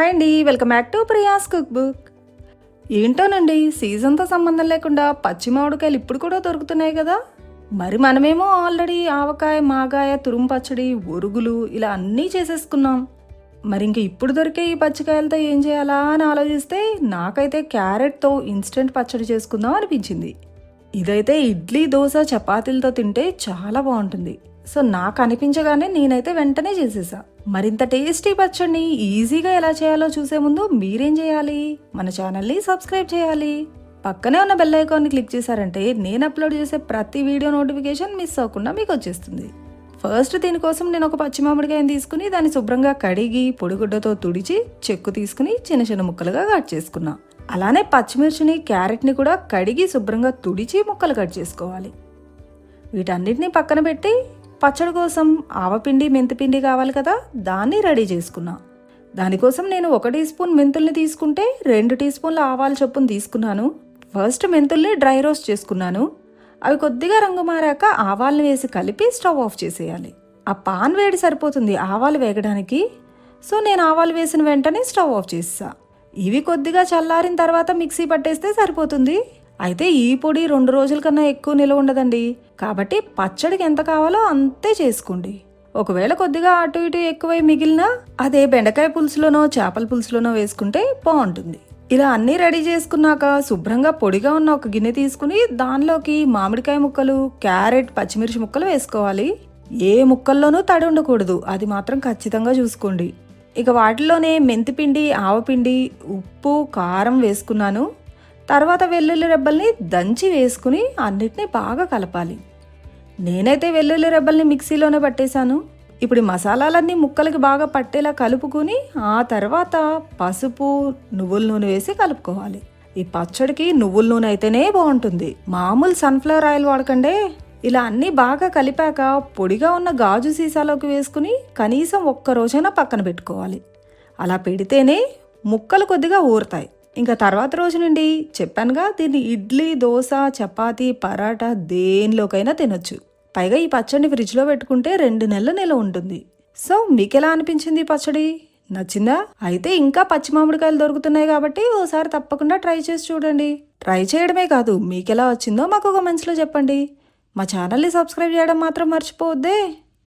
Hi అండి welcome back to Priya's cook book ఏంటోనండి సీజన్తో సంబంధం లేకుండా పచ్చి మామిడికాయలు ఇప్పుడు కూడా దొరుకుతున్నాయి కదా? మరి మనమేమో ఆల్రెడీ ఆవకాయ మాగాయ తురుము పచ్చడి ఒరుగులు ఇలా అన్నీ చేసేసుకున్నాం. మరి ఇంక ఇప్పుడు దొరికే ఈ పచ్చికాయలతో ఏం చేయాలా అని ఆలోచిస్తే నాకైతే క్యారెట్తో ఇన్స్టెంట్ పచ్చడి చేసుకుందాం అనిపించింది. ఇదైతే ఇడ్లీ దోశ చపాతీలతో తింటే చాలా బాగుంటుంది. సో నాకు అనిపించగానే నేనైతే వెంటనే చేసేసా. మరింత టేస్టీ పచ్చడిని ఈజీగా ఎలా చేయాలో చూసే ముందు మీరేం చేయాలి? మన ఛానల్ని సబ్స్క్రైబ్ చేయాలి. పక్కనే ఉన్న బెల్ ఐకాన్ని క్లిక్ చేశారంటే నేను అప్లోడ్ చేసే ప్రతి వీడియో నోటిఫికేషన్ మిస్ అవ్వకుండా మీకు వచ్చేస్తుంది. ఫస్ట్ దీనికోసం నేను ఒక పచ్చి మామిడికాయని తీసుకుని దాన్ని శుభ్రంగా కడిగి పొడిగుడ్డతో తుడిచి చెక్కు తీసుకుని చిన్న చిన్న ముక్కలుగా కట్ చేసుకున్నా. అలానే పచ్చిమిర్చిని క్యారెట్ని కూడా కడిగి శుభ్రంగా తుడిచి ముక్కలు కట్ చేసుకోవాలి. వీటన్నిటిని పక్కన పెట్టి పచ్చడి కోసం ఆవపిండి మెంతిపిండి కావాలి కదా దాన్ని రెడీ చేసుకున్నా. దానికోసం నేను ఒక టీ స్పూన్ మెంతుల్ని తీసుకుంటే రెండు టీ స్పూన్ల ఆవాల చొప్పున తీసుకున్నాను. ఫస్ట్ మెంతుల్ని డ్రై రోస్ట్ చేసుకున్నాను. అవి కొద్దిగా రంగు మారాక ఆవాల్ని వేసి కలిపి స్టవ్ ఆఫ్ చేసేయాలి. ఆ పాన్ వేడి సరిపోతుంది ఆవాలు వేగడానికి. సో నేను ఆవాలు వేసిన వెంటనే స్టవ్ ఆఫ్ చేసా ఇవి కొద్దిగా చల్లారిన తర్వాత మిక్సీ పట్టేస్తే సరిపోతుంది. అయితే ఈ పొడి రెండు రోజుల కన్నా ఎక్కువ నిలవ ఉండదండి. కాబట్టి పచ్చడికి ఎంత కావాలో అంతే చేసుకోండి. ఒకవేళ కొద్దిగా అటు ఇటు ఎక్కువై మిగిలినా అదే బెండకాయ పులుసులోనో చేపల పులుసులోనో వేసుకుంటే బాగుంటుంది. ఇలా అన్నీ రెడీ చేసుకున్నాక శుభ్రంగా పొడిగా ఉన్న ఒక గిన్నె తీసుకుని దానిలోకి మామిడికాయ ముక్కలు క్యారెట్ పచ్చిమిర్చి ముక్కలు వేసుకోవాలి. ఏ ముక్కల్లోనూ తడి ఉండకూడదు. అది మాత్రం ఖచ్చితంగా చూసుకోండి. ఇక వాటిలోనే మెంతిపిండి ఆవపిండి ఉప్పు కారం వేసుకున్నాను. తర్వాత వెల్లుల్లి రెబ్బల్ని దంచి వేసుకుని అన్నిటినీ బాగా కలపాలి. నేనైతే వెల్లుల్లి రెబ్బల్ని మిక్సీలోనే పట్టేశాను. ఇప్పుడు మసాలాలన్నీ ముక్కలకి బాగా పట్టేలా కలుపుకుని ఆ తర్వాత పసుపు నువ్వుల నూనె వేసి కలుపుకోవాలి. ఈ పచ్చడికి నువ్వుల నూనె అయితేనే బాగుంటుంది. మామూలు సన్ఫ్లవర్ ఆయిల్ వాడకండే. ఇలా అన్నీ బాగా కలిపాక పొడిగా ఉన్న గాజు సీసాలోకి వేసుకుని కనీసం ఒక్క రోజైనా పక్కన పెట్టుకోవాలి. అలా పెడితేనే ముక్కలు కొద్దిగా ఊరుతాయి. ఇంకా తర్వాత రోజు నుండి చెప్పానుగా దీన్ని ఇడ్లీ దోశ చపాతీ పరాటా దేనిలోకైనా తినొచ్చు. పైగా ఈ పచ్చడిని ఫ్రిడ్జ్లో పెట్టుకుంటే రెండు నెలల నెల ఉంటుంది. సో మీకు ఎలా అనిపించింది ఈ పచ్చడి? నచ్చిందా? అయితే ఇంకా పచ్చి మామిడికాయలు దొరుకుతున్నాయి కాబట్టి ఓసారి తప్పకుండా ట్రై చేసి చూడండి. ట్రై చేయడమే కాదు మీకు ఎలా వచ్చిందో మాకు ఒక మంచిలో చెప్పండి. మా ఛానల్ని సబ్స్క్రైబ్ చేయడం మాత్రం మర్చిపోవద్దే.